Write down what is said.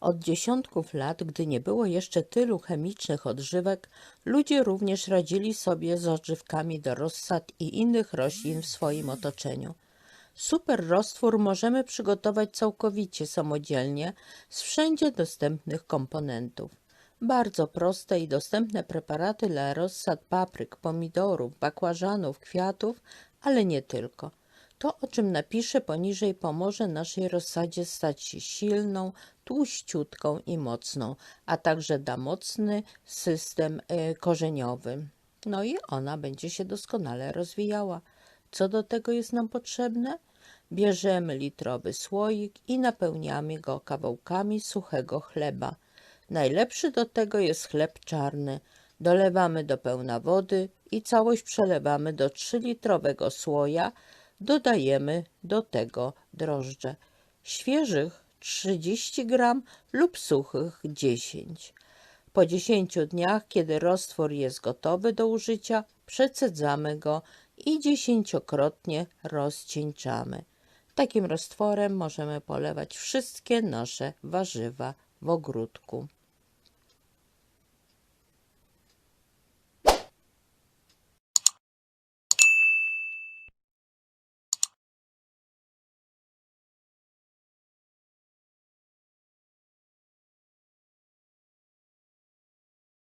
Od dziesiątków lat, gdy nie było jeszcze tylu chemicznych odżywek, ludzie również radzili sobie z odżywkami do rozsad i innych roślin w swoim otoczeniu. Super roztwór możemy przygotować całkowicie samodzielnie z wszędzie dostępnych komponentów. Bardzo proste i dostępne preparaty dla rozsad papryk, pomidorów, bakłażanów, kwiatów, ale nie tylko. To, o czym napiszę poniżej, pomoże naszej rozsadzie stać się silną, tłuściutką i mocną, a także da mocny system e, korzeniowy. No i ona będzie się doskonale rozwijała. Co do tego jest nam potrzebne? Bierzemy litrowy słoik i napełniamy go kawałkami suchego chleba. Najlepszy do tego jest chleb czarny. Dolewamy do pełna wody i całość przelewamy do 3-litrowego słoja. Dodajemy do tego drożdże. Świeżych 30 gram lub suchych 10. Po 10 dniach, kiedy roztwór jest gotowy do użycia, przecedzamy go i dziesięciokrotnie rozcieńczamy. Takim roztworem możemy polewać wszystkie nasze warzywa w ogródku.